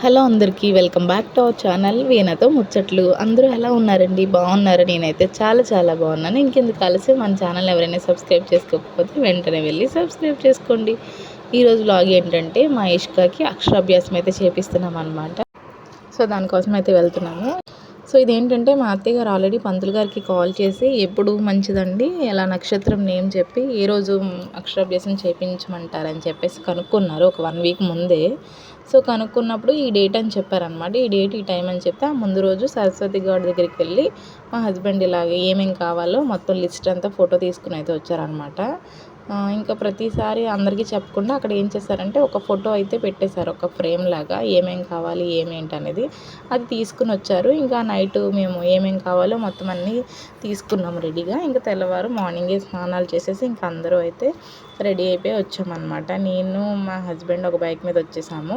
Hello అందరికీ welcome back to our channel వీణతో ముచ్చట్లు. అందరూ ఎలా ఉన్నారండి? బాగున్నారు? నేనైతే చాలా చాలా బాగున్నాను. ఇంకెందుకు కలిసి మన ఛానల్ ఎవరైనా సబ్స్క్రైబ్ చేసుకోకపోతే వెంటనే వెళ్ళి సబ్స్క్రైబ్ చేసుకోండి. ఈరోజు బ్లాగ్ ఏంటంటే మా ఇష్కాకి అక్షరాభ్యాసం అయితే చేపిస్తున్నాం అనమాట సో దానికోసం అయితే వెళ్తున్నాము. సో ఇదేంటంటే మా అత్తయ్య గారు ఆల్రెడీ పంతులు గారికి కాల్ చేసి ఎప్పుడు మంచిదండి? ఎలా నక్షత్రం నేమ్ చెప్పి ఏ రోజు అక్షరాభ్యాసం చేయించమంటారని చెప్పేసి కనుక్కున్నారు. ఒక వన్ వీక్ ముందే. సో కనుక్కున్నప్పుడు ఈ డేట్ అని చెప్పారనమాట ఈ డేట్ ఈ టైం అని చెప్తే ఆ ముందు రోజు సరస్వతి గారి దగ్గరికి వెళ్ళి మా హస్బెండ్ ఇలాగే ఏమేమి కావాలో మొత్తం లిస్ట్ అంతా ఫోటో తీసుకుని అయితే వచ్చారనమాట ఇంకా ప్రతిసారి అందరికీ చెప్పకుండా అక్కడ ఏం చేశారంటే ఒక ఫోటో అయితే పెట్టేశారు ఒక ఫ్రేమ్ లాగా ఏమేం కావాలి ఏమేంటి అనేది. అది తీసుకుని వచ్చారు. ఇంకా నైట్ మేము ఏమేం కావాలో మొత్తం అన్నీ తీసుకున్నాము రెడీగా. ఇంకా తెల్లవారు మార్నింగే స్నానాలు చేసేసి ఇంకా అందరూ అయితే రెడీ అయిపోయి వచ్చామన్నమాట. నేను మా హస్బెండ్ ఒక బైక్ మీద వచ్చేసాము.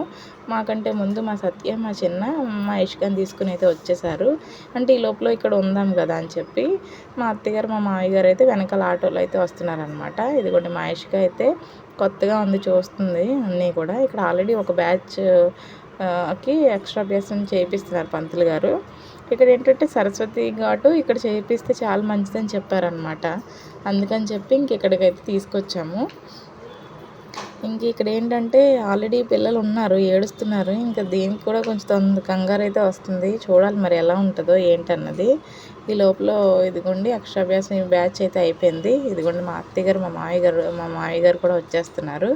మాకంటే ముందు మా సత్య మా చిన్న మా ఇష్కాని తీసుకుని అయితే వచ్చేసారు. అంటే ఈ లోపల ఇక్కడ ఉందాం కదా అని చెప్పి మా అత్తగారు మా మామయ్య గారు అయితే వెనకాల ఆటోలో అయితే వస్తున్నారనమాట ఇది ఇదిగోండి మా ఇష్క అయితే కొత్తగా ఉంది చూస్తుంది అన్నీ కూడా. ఇక్కడ ఆల్రెడీ ఒక బ్యాచ్కి ఎక్స్ట్రా అభ్యాసం చేయిస్తున్నారు పంతులు గారు. ఇక్కడ ఏంటంటే సరస్వతి ఘాటు ఇక్కడ చేయిస్తే చాలా మంచిదని చెప్పారనమాట అందుకని చెప్పి ఇంక ఇక్కడికైతే తీసుకొచ్చాము. ఇంక ఇక్కడ ఏంటంటే ఆల్రెడీ పిల్లలు ఉన్నారు ఏడుస్తున్నారు. ఇంకా దీనికి కూడా కొంచెం కంగారు అయితే వస్తుంది. చూడాలి మరి ఎలా ఉంటుందో ఏంటన్నది. ఈ లోపల ఇదిగోండి అక్షరాభ్యాసం బ్యాచ్ అయితే అయిపోయింది. ఇదిగోండి మా అత్తయ్య గారు మా మావయ్య గారు మా మావయ్య గారు కూడా వచ్చేస్తున్నారు.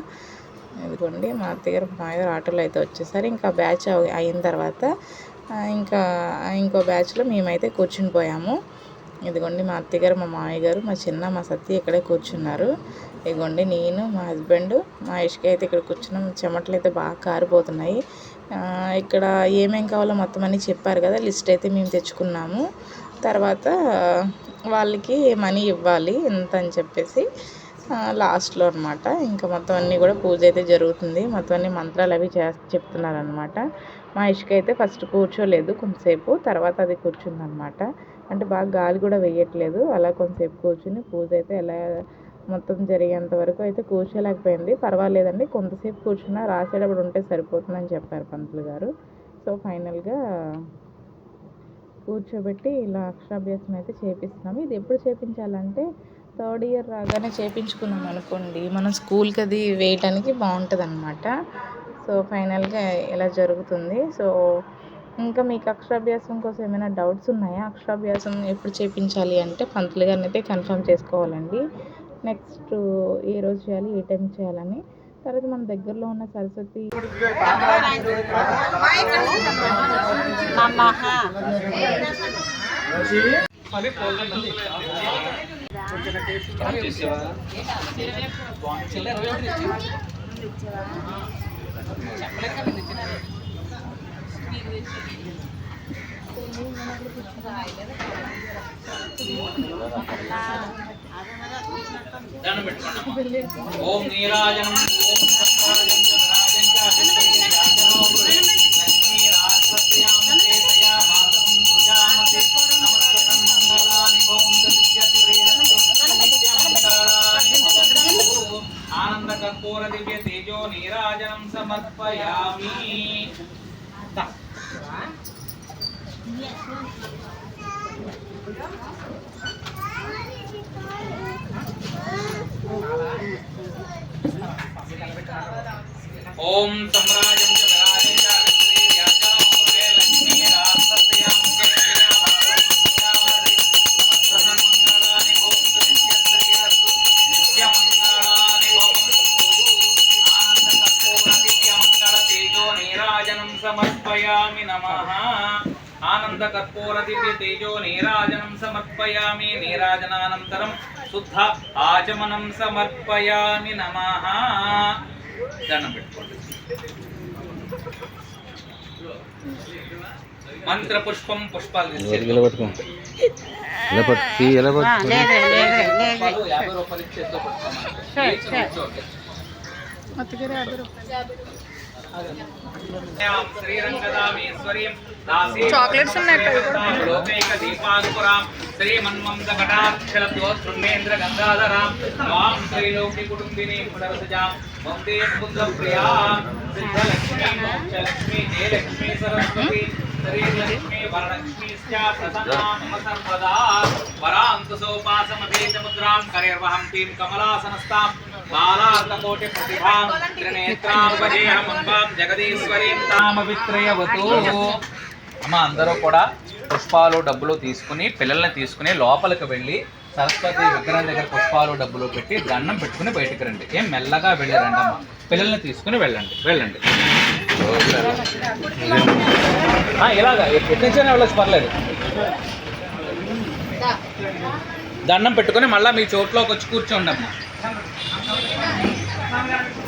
ఇదిగోండి మా అత్తయ్య గారు మా మామయ్య గారు ఆటోలో అయితే వచ్చేసారు. ఇంకా బ్యాచ్ అయిన తర్వాత ఇంకా ఇంకో బ్యాచ్లో మేమైతే కూర్చుని పోయాము. ఇదిగోండి మా అత్తగారు మా మామయ్య గారు మా చిన్న మా సత్య ఇక్కడే కూర్చున్నారు. ఇదిగోండి నేను మా హస్బెండ్ మా ఇష్క అయితే ఇక్కడ కూర్చున్నాం. చెమటలు అయితే బాగా కారిపోతున్నాయి. ఇక్కడ ఏమేం కావాలో మొత్తం అన్నీ చెప్పారు కదా లిస్ట్ అయితే మేము తెచ్చుకున్నాము. తర్వాత వాళ్ళకి మనీ ఇవ్వాలి ఎంత అని చెప్పేసి లాస్ట్లో అనమాట ఇంకా మొత్తం అన్నీ కూడా పూజ అయితే జరుగుతుంది. మొత్తం అన్ని మంత్రాలు అవి చే చెప్తున్నారనమాట మా ఇష్క అయితే ఫస్ట్ కూర్చోలేదు కొంతసేపు తర్వాత అది కూర్చుందనమాట అంటే బాగా గాలి కూడా వేయట్లేదు. అలా కొంతసేపు కూర్చుని పూజ అయితే ఎలా మొత్తం జరిగేంత వరకు అయితే కూర్చోలేకపోయింది. పర్వాలేదండి. కొంతసేపు కూర్చున్నా రాసేటప్పుడు ఉంటే సరిపోతుందని చెప్పారు పంతులు గారు. సో ఫైనల్గా కూర్చోబెట్టి ఇలా అక్షరాభ్యాసం అయితే చేపిస్తున్నాము. ఇది ఎప్పుడు చేపించాలంటే థర్డ్ ఇయర్ రాగానే చేయించుకున్నాం అనుకోండి. మనం స్కూల్కి అది వేయటానికి బాగుంటుంది అనమాట సో ఫైనల్గా ఇలా జరుగుతుంది? సో ఇంకా మీకు అక్షరాభ్యాసం కోసం ఏమైనా డౌట్స్ ఉన్నాయా? అక్షరాభ్యాసం ఎప్పుడు చేయించాలి అంటే పంతులు గారిని అయితే కన్ఫర్మ్ చేసుకోవాలండి. నెక్స్ట్ ఏ రోజు చేయాలి ఏ టైం చేయాలని. తర్వాత మన దగ్గరలో ఉన్న సరస్వతి ఓం నీరాజనం ఆనంద కర్పూర దివ్య తేజో నీరాజనం సమర్పయా ఓం సమ్రాజం సమర్పయామి నమ ఆనంద కర్పూర దివ్య తేజో నీరాజనం సమర్పయామి నీరాజనానంతరం శుద్ధ ఆచమనం సమర్పయామి నమ దండం పెట్టుకోండి మంత్ర పుష్పం. పుష్పాలు యాభై రూపాయలు. చాక్లెట్స్ ఉన్నాయి అక్క, శ్రీలక్ష్మీ సర్వదా ముద్రాం కరేర్వహం తీం కమలాసనస్తాం బాలార్కకోటి ప్రతిభాం జగదీశ్వరీం అమ్మ అందరూ కూడా పుష్పాలు డబ్బులు తీసుకుని పిల్లల్ని తీసుకుని లోపలికి వెళ్ళి సరస్వతి విగ్రహం దగ్గర పుష్పాలు డబ్బులు పెట్టి దండం పెట్టుకుని బయటికి రండి. ఏం మెల్లగా వెళ్ళారండి అమ్మ. పిల్లల్ని తీసుకుని వెళ్ళండి వెళ్ళండి. ఇలాగా. ఎక్కడి నుంచైనా వెళ్ళొచ్చు పర్లేదు. దండం పెట్టుకుని మళ్ళీ మీ చోట్లోకి వచ్చి కూర్చోండి అమ్మా.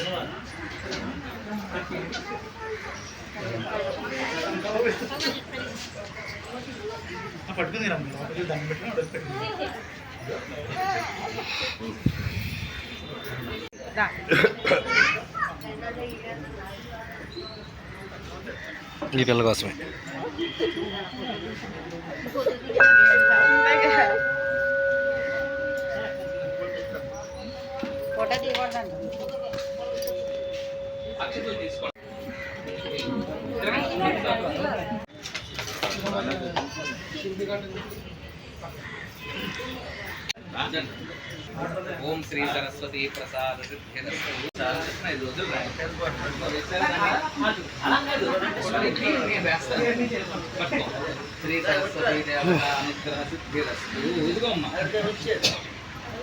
శ్రీ సరస్వతి ప్రసాద సిద్ధిరస్తు. కృష్ణ, ఇది వదిలిరా. అలా కాదు. నేను వేస్తాను. పట్టుకో. శ్రీ సరస్వతి దేవత అనుగ్రహ సిద్ధిరస్తు. ఇదిగో అమ్మా.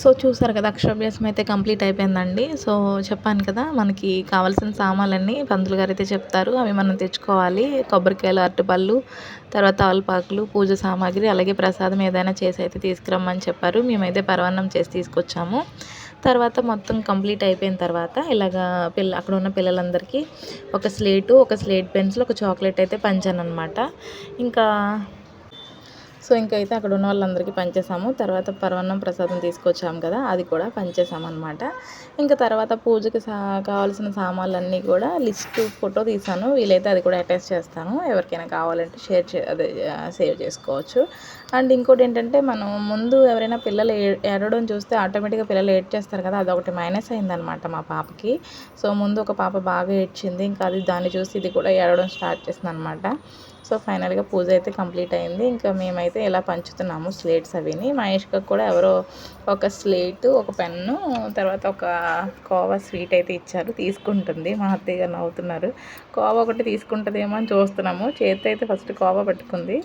సో చూసారు కదా అక్షరాభ్యాసం అయితే కంప్లీట్ అయిపోయిందండి. సో చెప్పాను కదా మనకి కావాల్సిన సామాన్లన్నీ పంతులు గారు అయితే చెప్తారు. అవి మనం తెచ్చుకోవాలి. కొబ్బరికాయలు అరటిపళ్ళు తర్వాత ఆల్పాకులు పూజ సామాగ్రి అలాగే ప్రసాదం ఏదైనా చేసి అయితే తీసుకురమ్మని చెప్పారు. మేమైతే పరవాన్నం చేసి తీసుకొచ్చాము. తర్వాత మొత్తం కంప్లీట్ అయిపోయిన తర్వాత ఇలాగా పిల్ల అక్కడ ఉన్న పిల్లలందరికీ ఒక స్లేటు ఒక స్లేట్ పెన్సిల్ ఒక చాక్లెట్ అయితే పంచాను అనమాట ఇంకా సో ఇంకైతే అక్కడ ఉన్న వాళ్ళందరికీ పంచేసాము. తర్వాత పరవన్నం ప్రసాదం తీసుకొచ్చాము కదా అది కూడా పంచేసాము అనమాట ఇంకా తర్వాత పూజకి సా కావాల్సిన సామాన్లన్నీ కూడా లిస్ట్ ఫోటో తీసాను. వీలైతే అది కూడా అటాచ్ చేస్తాను. ఎవరికైనా కావాలంటే షేర్ చే అదే సేవ్ చేసుకోవచ్చు. అండ్ ఇంకోటి ఏంటంటే మనం ముందు ఎవరైనా పిల్లలు ఏ- ఏడవడం చూస్తే ఆటోమేటిక్గా పిల్లలు ఏడ్ చేస్తారు కదా అదొకటి మైనస్ అయిందనమాట మా పాపకి. సో ముందు ఒక పాప బాగా ఏడ్చింది ఇంకా అది దాన్ని చూసి ఇది కూడా ఏడవడం స్టార్ట్ చేసింది అనమాట సో ఫైనల్గా పూజ అయితే కంప్లీట్ అయింది. ఇంకా మేమైతే ఇలా పంచుతున్నాము స్లేట్స్ అవిని. మహేష్కి కూడా ఎవరో ఒక స్లేటు ఒక పెన్ను తర్వాత ఒక కోవా స్వీట్ అయితే ఇచ్చారు. తీసుకుంటుంది. మా అత్తయ్య గారు నవ్వుతున్నారు. కోవా ఒకటి తీసుకుంటుందేమో అని చూస్తున్నాము. చేతి అయితే ఫస్ట్ కోవా పెట్టుకుంది.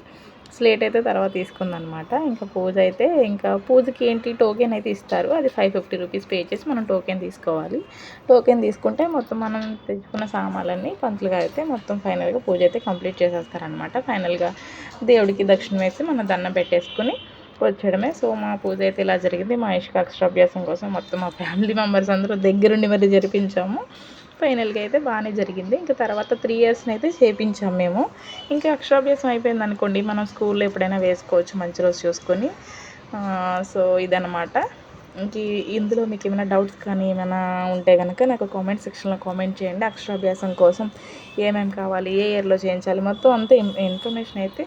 స్లేట్ అయితే తర్వాత తీసుకుందనమాట. ఇంకా పూజ అయితే ఇంకా పూజకి ఏంటి టోకెన్ అయితే ఇస్తారు. అది ఫైవ్ ఫిఫ్టీ రూపీస్ పే చేసి మనం టోకెన్ తీసుకోవాలి. టోకెన్ తీసుకుంటే మొత్తం మనం తెచ్చుకున్న సామాన్లన్నీ పంతులుగా అయితే మొత్తం ఫైనల్గా పూజ అయితే కంప్లీట్ చేసేస్తారనమాట. ఫైనల్గా దేవుడికి దక్షిణ వేసి మనం దండం పెట్టేసుకుని వచ్చేయడమే. సో మా పూజ అయితే ఇలా జరిగింది. మా ఇష్క అక్షరాభ్యాసం కోసం మొత్తం మా ఫ్యామిలీ మెంబర్స్ అందరూ దగ్గరుండి మరి జరిపించాము. ఫైనల్గా అయితే బాగానే జరిగింది. ఇంకా తర్వాత త్రీ ఇయర్స్ని అయితే చేపించాం మేము. ఇంకా అక్షరాభ్యాసం అయిపోయింది అనుకోండి. మనం స్కూల్లో ఎప్పుడైనా వేసుకోవచ్చు మంచి రోజు చూసుకొని. సో ఇదనమాట ఇంక ఇందులో మీకు ఏమైనా డౌట్స్ కానీ ఏమైనా ఉంటే కనుక నాకు కామెంట్ సెక్షన్లో కామెంట్ చేయండి. అక్షరాభ్యాసం కోసం ఏమేమి కావాలి? ఏ ఇయర్లో చేయించాలి? మొత్తం అంతా ఇన్- ఇన్ఫర్మేషన్ అయితే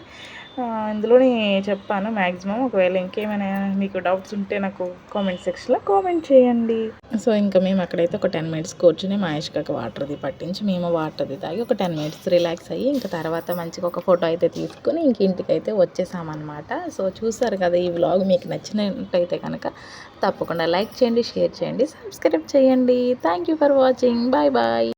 ఇందులోనే చెప్పాను మ్యాక్సిమం ఒకవేళ ఇంకేమైనా మీకు డౌట్స్ ఉంటే నాకు కామెంట్ సెక్షన్లో కామెంట్ చేయండి. సో ఇంకా మేము అక్కడైతే ఒక టెన్ మినిట్స్ కూర్చుని మహేష్కి వాటర్ది పట్టించి మేము వాటర్ది తాగి ఒక టెన్ మినిట్స్ రిలాక్స్ అయ్యి ఇంకా తర్వాత మంచిగా ఒక ఫోటో అయితే తీసుకుని ఇంక ఇంటికి అయితే వచ్చేసామన్నమాట. సో చూసారు కదా ఈ వ్లాగ్ మీకు నచ్చినట్టయితే కనుక తప్పకుండా లైక్ చేయండి షేర్ చేయండి సబ్స్క్రైబ్ చేయండి. Thank you for watching bye bye